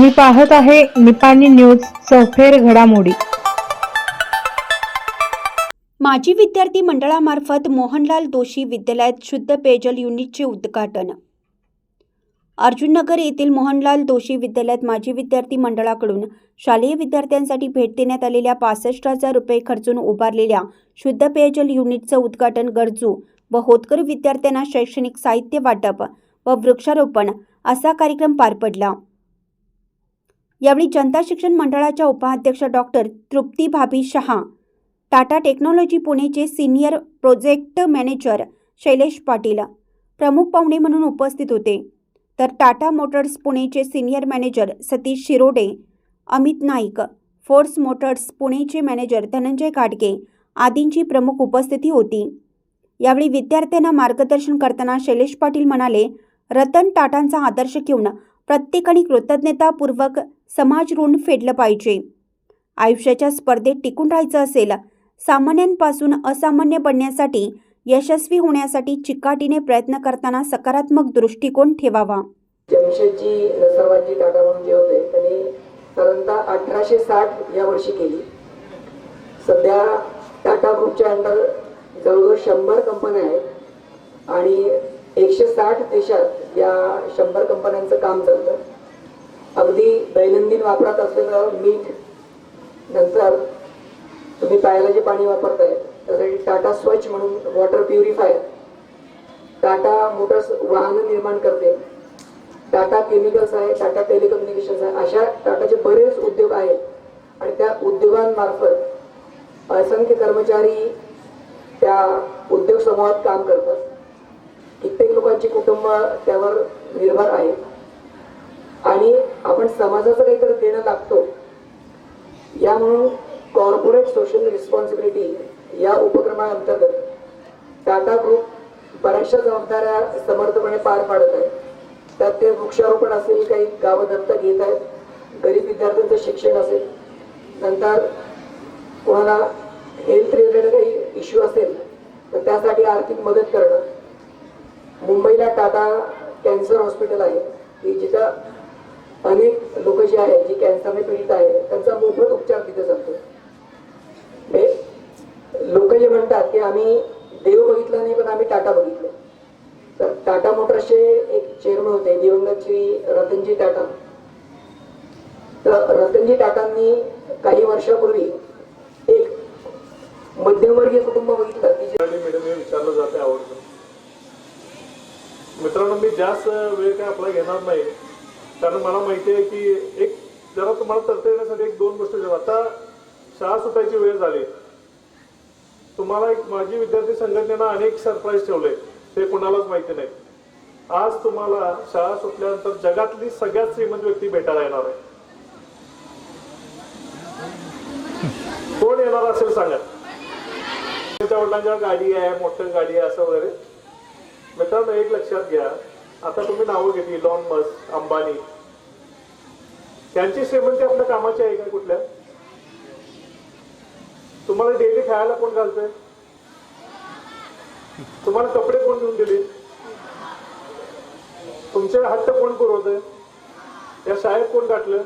तुम्ही पाहत आहे निपाणी न्यूज सौफेर घडामोडी. माजी विद्यार्थी मंडळामार्फत मोहनलाल दोशी विद्यालयात शुद्ध पेयजल युनिटचे उद्घाटन. अर्जुननगर येथील मोहनलाल दोशी विद्यालयात माजी विद्यार्थी मंडळाकडून शालेय विद्यार्थ्यांसाठी भेट देण्यात आलेल्या पासष्ट हजार रुपये खर्चून उभारलेल्या शुद्ध पेयजल युनिटचं उद्घाटन गरजू व होतकरू विद्यार्थ्यांना शैक्षणिक साहित्य वाटप व वृक्षारोपण असा कार्यक्रम पार पडला. यावेळी जनता शिक्षण मंडळाच्या उपाध्यक्ष डॉक्टर तृप्ती भाभी Shah Tata technology पुणेचे senior project manager Shailesh Patil प्रमुख पाहुणे म्हणून उपस्थित होते. तर Tata Motors पुणेचे senior manager Satish Shirode Amit Naik Force Motors पुणेचे manager Dhananjay Katke आदींची प्रमुख उपस्थिती होती. यावेळी विद्यार्थ्यांना मार्गदर्शन करताना शैलेश पाटील म्हणाले रतन टाटांचा आदर्श घेऊन प्रत्येकाने कृतज्ञतापूर्वक समाज ऋण फेडलं पाहिजे. आयुष्याच्या स्पर्धेत टिकून राहायचं असेल सामान्यांपासून असामान्य बनण्यासाठी यशस्वी होण्यासाठी चिकाटीने प्रयत्न करताना सकारात्मक दृष्टिकोन ठेवावा. जमशेदजी नसरवाजी टाटा म्हणून जे होते त्यांनी साधारणतः अठराशे साठ या वर्षी केली. सध्या टाटा ग्रुपच्या अंडर जवळजवळ शंभर कंपन्या आहेत आणि एकशे साठ देशात या शंभर कंपन्यांचं काम चालतं. अगदी दैनंदिन वापरात असलेलं मीठ नंतर तुम्ही प्यायला जे पाणी वापरताय त्यासाठी टाटा स्वच्छ म्हणून वॉटर प्युरिफायर टाटा मोटर्स वाहनं निर्माण करते टाटा केमिकल्स आहे टाटा टेलिकम्युनिकेशन्स आहे अशा टाटाचे बरेच उद्योग आहेत. आणि त्या उद्योगांमार्फत असंख्य कर्मचारी त्या उद्योग समूहात काम करतात. कित्येक लोकांची कुटुंब त्यावर निर्भर आहेत आणि आपण समाजाचं काहीतरी देणं लागतो. या म्हणून कॉर्पोरेट सोशल रिस्पॉन्सिबिलिटी या उपक्रमाअंतर्गत टाटा ग्रुप बऱ्याचशा जबाबदाऱ्या समर्थपणे पार पाडत आहे. त्यात ते वृक्षारोपण असेल काही गावं दत्त घेत आहेत गरीब विद्यार्थ्यांचं शिक्षण असेल नंतर कोणाला हेल्थ रिलेटेड काही इश्यू असेल तर त्यासाठी आर्थिक मदत करणं. टाटा कॅन्सर हॉस्पिटल आहे. की जिथं अनेक लोक जी आहेत जी कॅन्सरने पीडित आहे त्यांचा मोफत उपचार तिथे जातो. म्हणजे लोक जे म्हणतात की आम्ही देव बघितलं नाही पण आम्ही टाटा बघितलं. तर टाटा मोटर्सचे एक चेअरमन होते दिवंगत श्री रतनजी टाटा. तर रतनजी टाटांनी काही वर्षापूर्वी एक मध्यमवर्गीय कुटुंब बघितलं की जे मराठी मीडियम हे विचारलं जाते आवडतं मित्रांनो मी जास्त वेळ काय आपला घेणार नाही. कारण मला माहिती आहे की एक जरा तुम्हाला तरता येण्यासाठी एक दोन गोष्टी आता शाळा सुटायची वेळ झाली. तुम्हाला एक माझी विद्यार्थी संघटनेनं अनेक सरप्राईज ठेवले. ते कुणालाच माहिती नाही. आज तुम्हाला शाळा सुटल्यानंतर जगातली सगळ्यात श्रीमंत व्यक्ती भेटायला येणार आहे. कोण येणार असेल सांगा. त्याच्या वडिलांच्या गाडी आहे मोठं गाडी आहे असं वगैरे. मित्रांनो एक लक्षात घ्या. आता तुम्ही नावं घेतली लॉन मस्क अंबानी. त्यांची श्रीमंती आपल्या कामाची आहे का कुठल्या? तुम्हाला डेली खायला कोण घालतंय? तुम्हाला कपडे कोण घेऊन दिले? तुमचे हट्ट कोण पुरवतय? या शाळेत कोण गाठलं?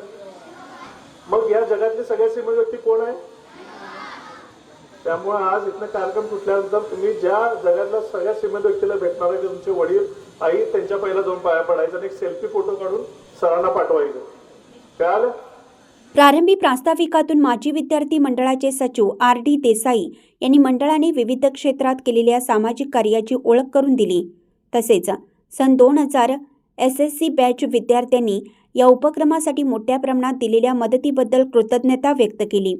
मग या जगातले सगळ्या श्रीमंत व्यक्ती कोण आहे? त्यामुळे आज इथनं कार्यक्रम सुटल्यानंतर तुम्ही ज्या जगातल्या सगळ्या श्रीमंत व्यक्तीला भेटणार आहे तुमचे वडील आई त्यांच्या पहिला जाऊन पाया पडायचं आणि एक सेल्फी फोटो काढून सरांना पाठवायचं. कळालं? प्रारंभी प्रास्ताविकातून माजी विद्यार्थी मंडळाचे सचिव आर डी देसाई यांनी मंडळाने विविध क्षेत्रात केलेल्या सामाजिक कार्याची ओळख करून दिली. तसेच सन दोन हजार एस एस सी बॅच विद्यार्थ्यांनी या उपक्रमासाठी मोठ्या प्रमाणात दिलेल्या मदतीबद्दल कृतज्ञता व्यक्त केली.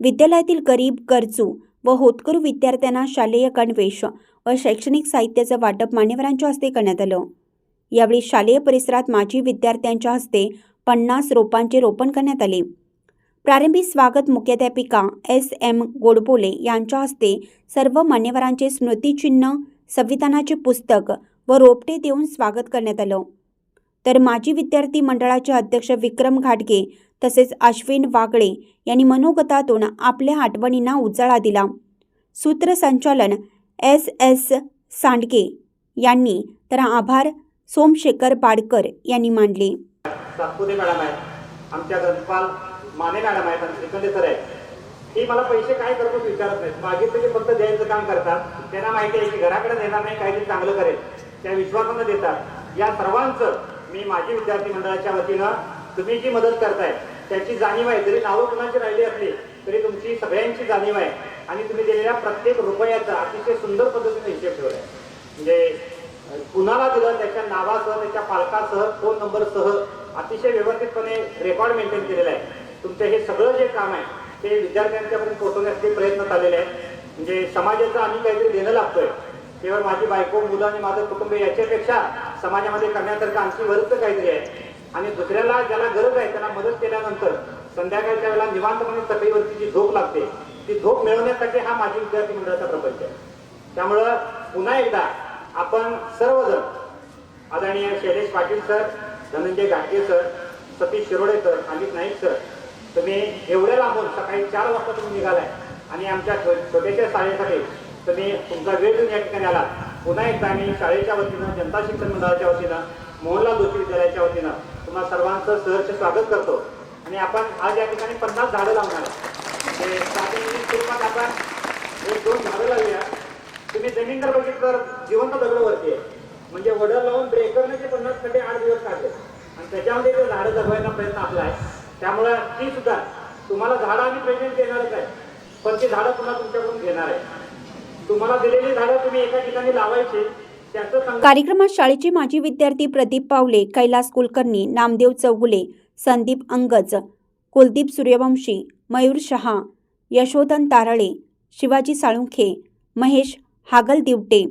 विद्यालयातील गरीब गरजू व होतकरू विद्यार्थ्यांना शालेय गणवेश व शैक्षणिक साहित्याचं वाटप मान्यवरांच्या हस्ते करण्यात आलं. यावेळी शालेय परिसरात माजी विद्यार्थ्यांच्या हस्ते पन्नास रोपांचे रोपण करण्यात आले. प्रारंभी स्वागत मुख्याध्यापिका एस. एम. गोडबोले यांच्या हस्ते सर्व मान्यवरांचे स्मृतिचिन्ह संविधानाचे पुस्तक व रोपटे देऊन स्वागत करण्यात आलं. तर माजी विद्यार्थी मंडळाचे अध्यक्ष विक्रम घाटगे तसेच अश्विन वागळे यांनी मनोगतातून आपल्या आठवणींना उजाळा दिला. सूत्रसंचालन एस एस सांडगे यांनी तर आभार सोमशेखर बाडकर यांनी मानले. सातपुते मॅडम आहेत. आमच्या ग्रंथपाल माने मॅडम आहेत आणि श्रीखंडे सर आहेत. ही मला पैसे काय करतो विचारत नाहीत. मागितले की फक्त द्यायचं काम करतात त्यांना माहिती आहे की घराकडे देणार नाही काहीतरी चांगलं करेल. त्या विश्वासानं देतात. या सर्वांचं मी माजी विद्यार्थी मंडळाच्या वतीनं तुम्ही जी मदत करताय त्याची जाणीव आहे. जरी नावं कुणाची राहिली असली तरी तुमची सगळ्यांची जाणीव आहे. आणि तुम्ही दिलेल्या प्रत्येक रुपयाचा अतिशय सुंदर पद्धतीने हिशेब ठेवलाय. म्हणजे कुणाला दिलं त्याच्या नावासह त्याच्या पालकासह फोन नंबरसह अतिशय व्यवस्थितपणे रेकॉर्ड मेंटेन केलेला आहे. तुमचं हे सगळं जे काम आहे ते विद्यार्थ्यांच्यापर्यंत पोहोचवण्यासाठी प्रयत्न चाललेले आहेत. म्हणजे समाजाचं आम्ही काहीतरी देणं लागतोय. केवळ माझी बायको मुलं आणि माझं कुटुंब याच्यापेक्षा समाजामध्ये करण्यासारखं आणखी वरच काहीतरी आहे. आणि दुसऱ्याला ज्याला गरज आहे त्याला मदत केल्यानंतर संध्याकाळच्या वेळेला निवांतपणे सकाळीवरती जी झोप लागते ती झोप मिळवण्यासाठी हा माझी विद्यार्थी मंडळाचा प्रपंच आहे. त्यामुळं पुन्हा एकदा आपण सर्वजण आदरणीय शैलेश पाटील सर धनंजय घाटगे sir Satish Shirode sir Amit Naik sir तुम्ही एवढ्या लांबून सकाळी चार वाजता तुम्ही निघालाय आणि आमच्या छो- छोट्याशा शाळेसाठी तुम्ही तुमचा वेळ देऊन या ठिकाणी आला पुन्हा एकदा आम्ही शाळेच्या वतीनं जनता शिक्षण मंडळाच्या वतीनं मोहनलाल जोशी विद्यालयाच्या वतीनं तुम्हा सर्वांचं सहर्ष स्वागत करतो. आणि आपण आज या ठिकाणी पन्नास झाडं लावणार आहे म्हणजे स्वरूपात आपण एक दोन झाडं लावूया. तुम्ही जमीन जर बघितलं तर जिवंत दगड वरती आहे. म्हणजे वडर लावून ब्रेकरने ते पन्नास खड्डे आठ दिवस काढले. आणि त्याच्यामध्ये ते झाडं जगवायचा प्रयत्न आपला आहे. त्यामुळे ती सुद्धा तुम्हाला झाडं आम्ही प्रेझेंट देणारच आहे. पण ती झाडं पुन्हा तुमच्याकडून घेणार आहे. तुम्हाला दिलेली झाडं तुम्ही एका ठिकाणी लावायची कार्यक्रमात शाळेचे माजी विद्यार्थी प्रदीप पावले कैलास कुलकर्णी नामदेव चौगुले संदीप अंगज कुलदीप सूर्यवंशी मयूर शहा यशोधन तारळे शिवाजी साळुंखे महेश हागल दिवटे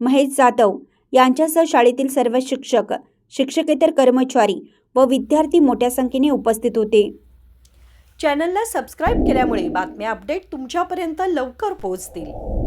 महेश जाधव यांच्यासह शाळेतील सर्व शिक्षक शिक्षकेतर कर्मचारी व विद्यार्थी मोठ्या संख्येने उपस्थित होते. चॅनलला सबस्क्राईब केल्यामुळे बातम्या अपडेट तुमच्यापर्यंत लवकर पोहोचतील.